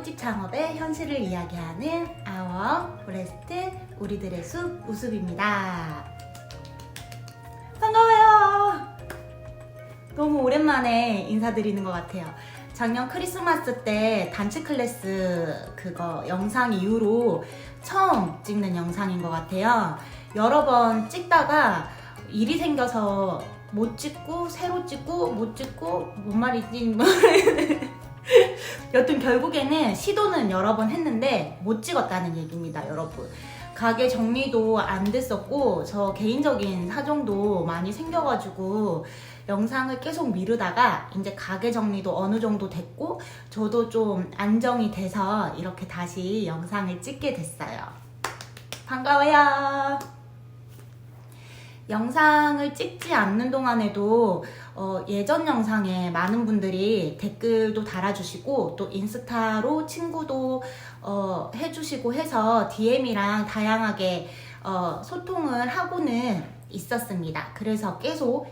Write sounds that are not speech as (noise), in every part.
꽃집 창업의 현실을 이야기하는 아워 포레스트 우리들의 숲 우숲입니다. 반가워요. 너무 오랜만에 인사드리는 것 같아요. 작년 크리스마스 때 단체 클래스 그거 영상 이후로 처음 찍는 영상인 것 같아요. 여러 번 찍다가 일이 생겨서 못 찍고 새로 찍고 못 찍고 뭔 말이지 (laughs) 모르겠네. 여튼 결국에는 시도는 여러 번 했는데 못 찍었다는 얘기입니다, 여러분. 가게 정리도 안 됐었고 저 개인적인 사정도 많이 생겨가지고 영상을 계속 미루다가 이제 가게 정리도 어느 정도 됐고 저도 좀 안정이 돼서 이렇게 다시 영상을 찍게 됐어요. 반가워요. 영상을 찍지 않는 동안에도 어, 예전 영상에 많은 분들이 댓글도 달아주시고 또 인스타로 친구도 어, 해주시고 해서 DM이랑 다양하게 어, 소통을 하고는 있었습니다. 그래서 계속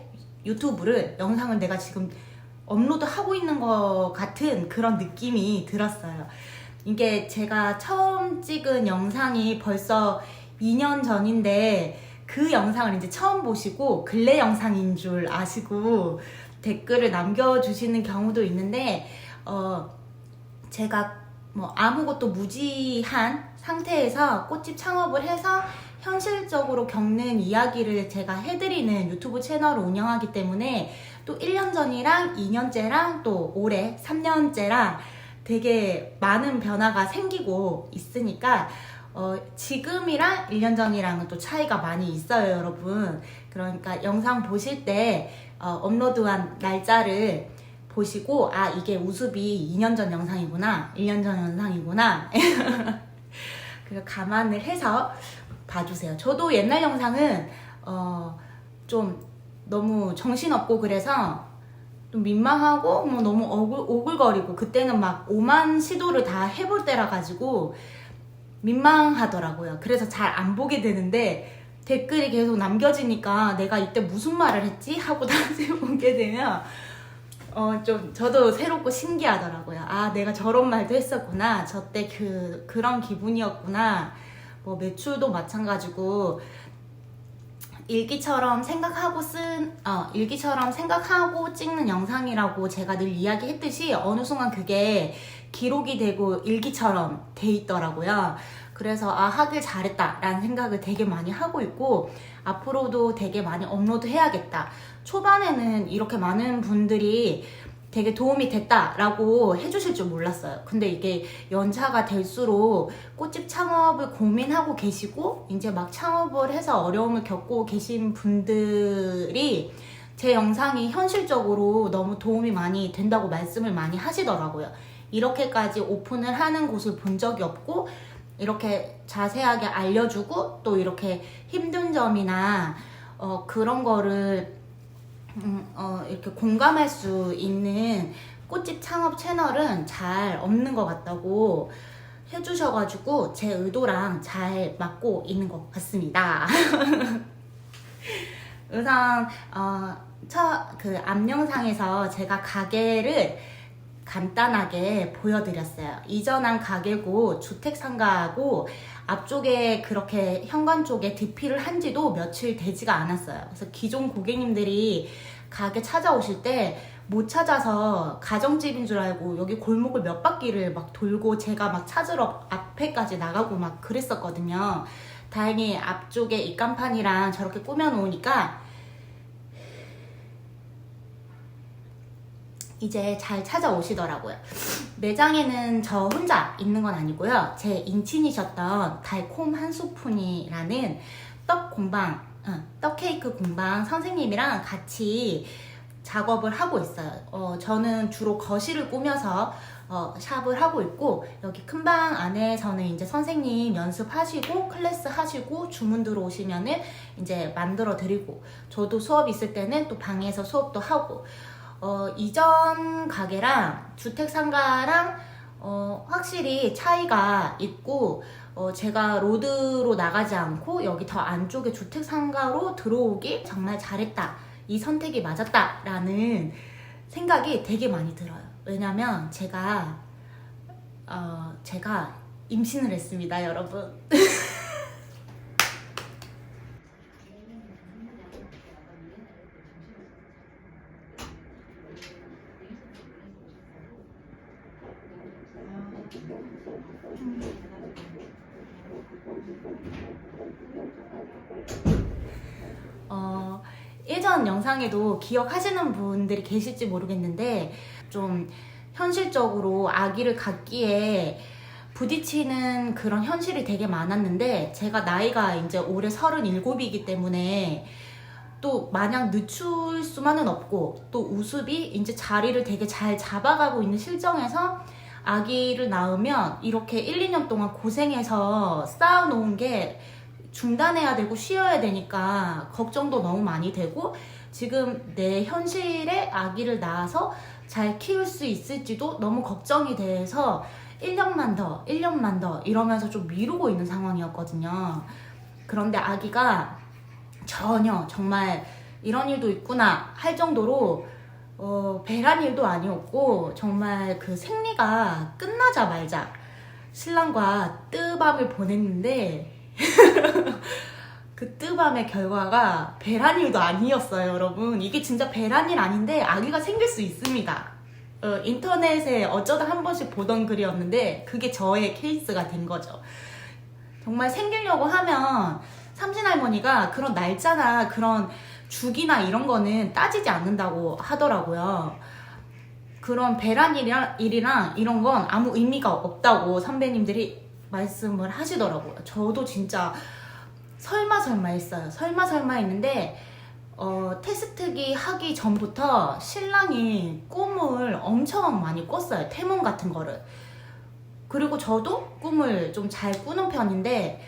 유튜브를 영상을 내가 지금 업로드하고 있는 것 같은 그런 느낌이 들었어요. 이게 제가 처음 찍은 영상이 벌써 2년 전인데 그 영상을 이제 처음 보시고 근래 영상인 줄 아시고 댓글을 남겨주시는 경우도 있는데 어 제가 뭐 아무것도 무지한 상태에서 꽃집 창업을 해서 현실적으로 겪는 이야기를 제가 해드리는 유튜브 채널을 운영하기 때문에 또 1년 전이랑 2년째랑 또 올해 3년째랑 되게 많은 변화가 생기고 있으니까 어, 지금이랑 1년 전이랑은 또 차이가 많이 있어요, 여러분. 그러니까 영상 보실 때 어, 업로드한 날짜를 보시고 아 이게 우습이 2년 전 영상이구나, 1년 전 영상이구나. (laughs) 그리고 감안을 해서 봐주세요. 저도 옛날 영상은 어, 좀 너무 정신없고 그래서 좀 민망하고 뭐 너무 오글, 오글거리고 그때는 막 오만 시도를 다 해볼 때라 가지고 민망하더라고요. 그래서 잘 안 보게 되는데 댓글이 계속 남겨지니까 내가 이때 무슨 말을 했지 하고 (laughs) 다시 보게 되면 어 좀 저도 새롭고 신기하더라고요. 아 내가 저런 말도 했었구나. 저 때 그 그런 기분이었구나. 뭐 매출도 마찬가지고 일기처럼 생각하고 쓴, 어, 일기처럼 생각하고 찍는 영상이라고 제가 늘 이야기했듯이 어느 순간 그게 기록이 되고 일기처럼 돼 있더라고요. 그래서 아, 하길 잘했다라는 생각을 되게 많이 하고 있고, 앞으로도 되게 많이 업로드 해야겠다. 초반에는 이렇게 많은 분들이 되게 도움이 됐다라고 해주실 줄 몰랐어요. 근데 이게 연차가 될수록 꽃집 창업을 고민하고 계시고 이제 막 창업을 해서 어려움을 겪고 계신 분들이 제 영상이 현실적으로 너무 도움이 많이 된다고 말씀을 많이 하시더라고요. 이렇게까지 오픈을 하는 곳을 본 적이 없고 이렇게 자세하게 알려주고 또 이렇게 힘든 점이나 어, 그런 거를 음, 어, 이렇게 공감할 수 있는 꽃집 창업 채널은 잘 없는 것 같다고 해주셔가지고 제 의도랑 잘 맞고 있는 것 같습니다. (laughs) 우선 어, 첫 그 앞 영상에서 제가 가게를 간단하게 보여드렸어요. 이전한 가게고 주택 상가고 앞쪽에 그렇게 현관 쪽에 DP를 한 지도 며칠 되지가 않았어요. 그래서 기존 고객님들이 가게 찾아오실 때 못 찾아서 가정집인 줄 알고 여기 골목을 몇 바퀴를 막 돌고 제가 막 찾으러 앞에까지 나가고 막 그랬었거든요. 다행히 앞쪽에 입간판이랑 저렇게 꾸며놓으니까 이제 잘 찾아오시더라고요. 매장에는 저 혼자 있는 건 아니고요. 제 인친이셨던 달콤 한소푼이라는 떡 공방, 어, 떡 케이크 공방 선생님이랑 같이 작업을 하고 있어요. 어, 저는 주로 거실을 꾸며서 어, 샵을 하고 있고 여기 큰 방 안에서는 이제 선생님 연습하시고 클래스 하시고 주문 들어오시면은 이제 만들어 드리고 저도 수업 있을 때는 또 방에서 수업도 하고 어, 이전 가게랑 주택 상가랑 어, 확실히 차이가 있고 어, 제가 로드로 나가지 않고 여기 더 안쪽에 주택 상가로 들어오기 정말 잘했다. 이 선택이 맞았다 라는 생각이 되게 많이 들어요. 왜냐면 제가 어, 제가 임신을 했습니다, 여러분. (laughs) 어, 예전 영상에도 기억하시는 분들이 계실지 모르겠는데 좀 현실적으로 아기를 갖기에 부딪히는 그런 현실이 되게 많았는데 제가 나이가 이제 올해 37이기 때문에 또 마냥 늦출 수만은 없고 또 우습이 이제 자리를 되게 잘 잡아가고 있는 실정에서 아기를 낳으면 이렇게 1, 2년 동안 고생해서 쌓아놓은 게 중단해야 되고 쉬어야 되니까 걱정도 너무 많이 되고 지금 내 현실에 아기를 낳아서 잘 키울 수 있을지도 너무 걱정이 돼서 1년만 더, 1년만 더 이러면서 좀 미루고 있는 상황이었거든요. 그런데 아기가 전혀 정말 이런 일도 있구나 할 정도로 어, 배란 일도 아니었고 정말 그 생리가 끝나자마자 신랑과 뜨밤을 보냈는데 (laughs) 그 뜨밤의 결과가 배란일도 아니었어요, 여러분. 이게 진짜 배란일 아닌데 아기가 생길 수 있습니다. 어, 인터넷에 어쩌다 한 번씩 보던 글이었는데 그게 저의 케이스가 된 거죠. 정말 생기려고 하면 삼신할머니가 그런 날짜나 그런 주기나 이런 거는 따지지 않는다고 하더라고요. 그런 배란일이랑 일이랑 이런 건 아무 의미가 없다고 선배님들이 말씀을 하시더라고요. 저도 진짜 설마 설마 했어요. 설마 설마 했는데 어, 테스트기 하기 전부터 신랑이 꿈을 엄청 많이 꿨어요. 태몽 같은 거를. 그리고 저도 꿈을 좀 잘 꾸는 편인데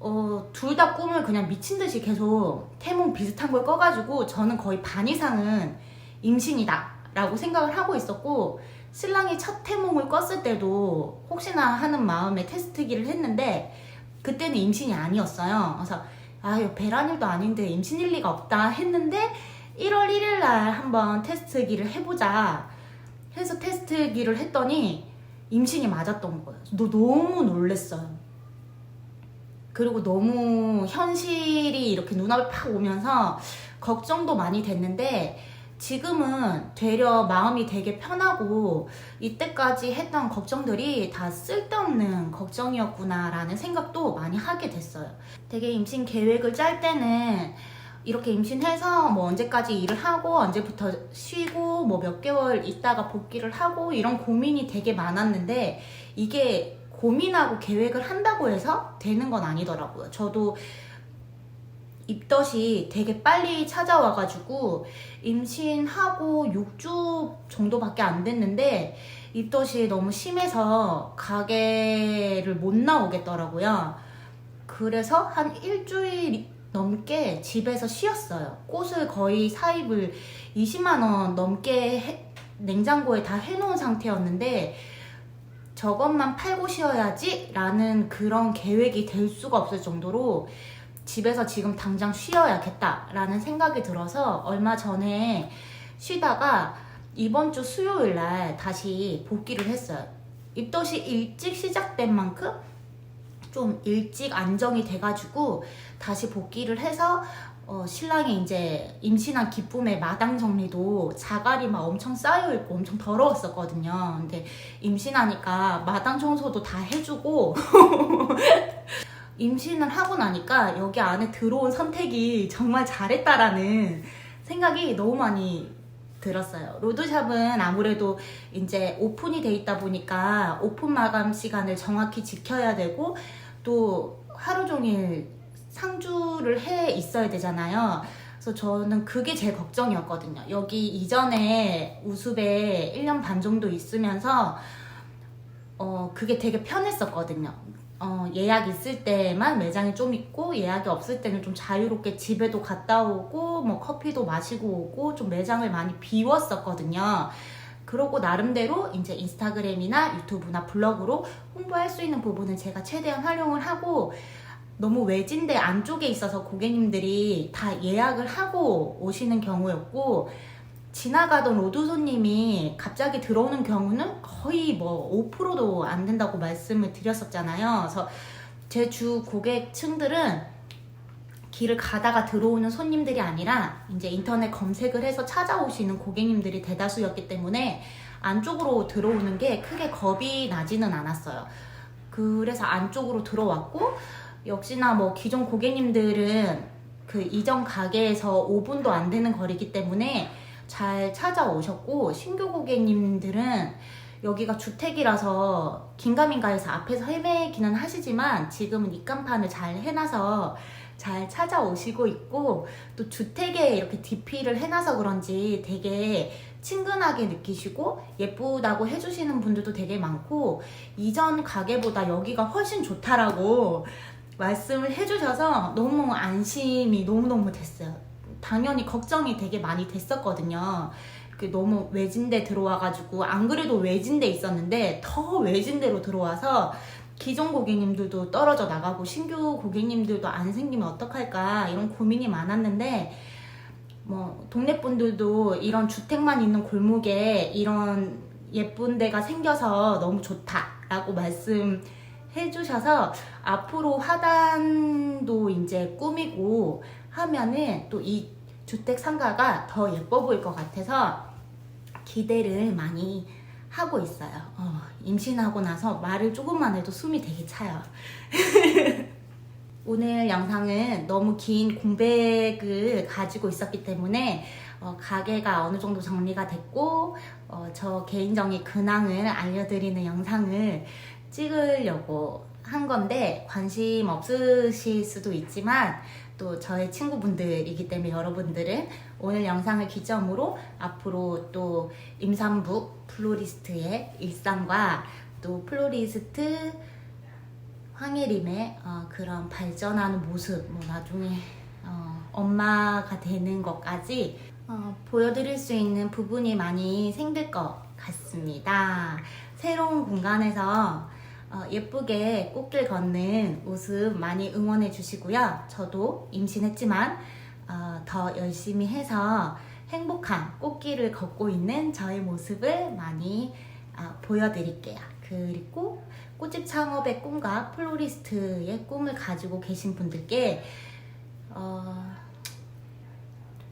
어, 둘 다 꿈을 그냥 미친 듯이 계속 태몽 비슷한 걸 꿔가지고 저는 거의 반 이상은 임신이다 라고 생각을 하고 있었고 신랑이 첫 태몽을 꿨을 때도 혹시나 하는 마음에 테스트기를 했는데 그때는 임신이 아니었어요. 그래서 아 배란일도 아닌데 임신일 리가 없다 했는데 1월 1일 날 한번 테스트기를 해보자 해서 테스트기를 했더니 임신이 맞았던 거예요. 너 너무 놀랬어요. 그리고 너무 현실이 이렇게 눈앞에 팍 오면서 걱정도 많이 됐는데 지금은 되려 마음이 되게 편하고 이때까지 했던 걱정들이 다 쓸데없는 걱정이었구나라는 생각도 많이 하게 됐어요. 되게 임신 계획을 짤 때는 이렇게 임신해서 뭐 언제까지 일을 하고 언제부터 쉬고 뭐 몇 개월 있다가 복귀를 하고 이런 고민이 되게 많았는데 이게 고민하고 계획을 한다고 해서 되는 건 아니더라고요. 저도 입덧이 되게 빨리 찾아와가지고 임신하고 6주 정도밖에 안 됐는데 입덧이 너무 심해서 가게를 못 나오겠더라고요. 그래서 한 일주일 넘게 집에서 쉬었어요. 꽃을 거의 사입을 20만원 넘게 해- 냉장고에 다 해놓은 상태였는데 저것만 팔고 쉬어야지 라는 그런 계획이 될 수가 없을 정도로 집에서 지금 당장 쉬어야겠다라는 생각이 들어서 얼마 전에 쉬다가 이번 주 수요일 날 다시 복귀를 했어요. 입덧이 일찍 시작된 만큼 좀 일찍 안정이 돼가지고 다시 복귀를 해서 어, 신랑이 이제 임신한 기쁨의 마당 정리도 자갈이 막 엄청 쌓여있고 엄청 더러웠었거든요. 근데 임신하니까 마당 청소도 다 해주고 (laughs) 임신을 하고 나니까 여기 안에 들어온 선택이 정말 잘했다라는 생각이 너무 많이 들었어요. 로드샵은 아무래도 이제 오픈이 돼 있다 보니까 오픈 마감 시간을 정확히 지켜야 되고 또 하루 종일 상주를 해 있어야 되잖아요. 그래서 저는 그게 제일 걱정이었거든요. 여기 이전에 우습에 1년 반 정도 있으면서 어 그게 되게 편했었거든요. 어, 예약 있을 때만 매장이 좀 있고 예약이 없을 때는 좀 자유롭게 집에도 갔다 오고 뭐 커피도 마시고 오고 좀 매장을 많이 비웠었거든요. 그러고 나름대로 이제 인스타그램이나 유튜브나 블로그로 홍보할 수 있는 부분은 제가 최대한 활용을 하고 너무 외진데 안쪽에 있어서 고객님들이 다 예약을 하고 오시는 경우였고 지나가던 로드 손님이 갑자기 들어오는 경우는 거의 뭐 5%도 안 된다고 말씀을 드렸었잖아요. 그래서 제 주 고객층들은 길을 가다가 들어오는 손님들이 아니라 이제 인터넷 검색을 해서 찾아오시는 고객님들이 대다수였기 때문에 안쪽으로 들어오는 게 크게 겁이 나지는 않았어요. 그래서 안쪽으로 들어왔고 역시나 뭐 기존 고객님들은 그 이전 가게에서 5분도 안 되는 거리기 때문에 잘 찾아오셨고 신규 고객님들은 여기가 주택이라서 긴가민가해서 앞에서 헤매기는 하시지만 지금은 입간판을 잘 해놔서 잘 찾아오시고 있고 또 주택에 이렇게 DP를 해놔서 그런지 되게 친근하게 느끼시고 예쁘다고 해주시는 분들도 되게 많고 이전 가게보다 여기가 훨씬 좋다라고 말씀을 해주셔서 너무 안심이 너무너무 됐어요. 당연히 걱정이 되게 많이 됐었거든요. 그 너무 외진데 들어와가지고 안 그래도 외진데 있었는데 더 외진데로 들어와서 기존 고객님들도 떨어져 나가고 신규 고객님들도 안 생기면 어떡할까 이런 고민이 많았는데 뭐 동네 분들도 이런 주택만 있는 골목에 이런 예쁜 데가 생겨서 너무 좋다라고 말씀해 주셔서 앞으로 화단도 이제 꾸미고 하면은 또 이 주택 상가가 더 예뻐 보일 것 같아서 기대를 많이 하고 있어요. 어, 임신하고 나서 말을 조금만 해도 숨이 되게 차요. (laughs) 오늘 영상은 너무 긴 공백을 가지고 있었기 때문에 어, 가게가 어느 정도 정리가 됐고 어, 저 개인적인 근황을 알려드리는 영상을 찍으려고 한 건데 관심 없으실 수도 있지만 또 저의 친구분들이기 때문에 여러분들은 오늘 영상을 기점으로 앞으로 또 임산부 플로리스트의 일상과 또 플로리스트 황혜림의 어, 그런 발전하는 모습, 뭐 나중에 어, 엄마가 되는 것까지 어, 보여드릴 수 있는 부분이 많이 생길 것 같습니다. 새로운 공간에서 어, 예쁘게 꽃길 걷는 모습 많이 응원해 주시고요. 저도 임신했지만 어, 더 열심히 해서 행복한 꽃길을 걷고 있는 저의 모습을 많이 어, 보여드릴게요. 그리고 꽃집 창업의 꿈과 플로리스트의 꿈을 가지고 계신 분들께 어,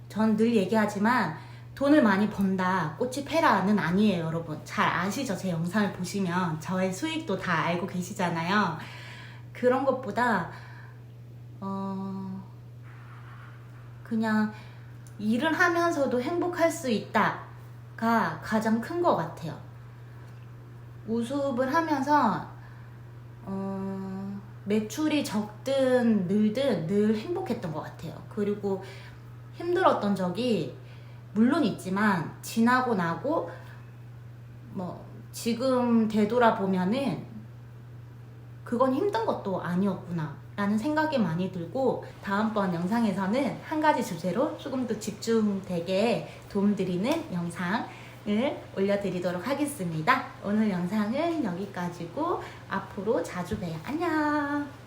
전 늘 얘기하지만 돈을 많이 번다 꽃집 해라는 아니에요 여러분. 잘 아시죠? 제 영상을 보시면 저의 수익도 다 알고 계시잖아요. 그런 것보다 어 그냥 일을 하면서도 행복할 수 있다가 가장 큰 것 같아요. 우습을 하면서 어, 매출이 적든 늘든 늘 행복했던 것 같아요. 그리고 힘들었던 적이 물론 있지만 지나고 나고 뭐 지금 되돌아보면은 그건 힘든 것도 아니었구나 라는 생각이 많이 들고 다음번 영상에서는 한 가지 주제로 조금 더 집중되게 도움드리는 영상 을 올려드리도록 하겠습니다. 오늘 영상은 여기까지고 앞으로 자주 봬요. 안녕!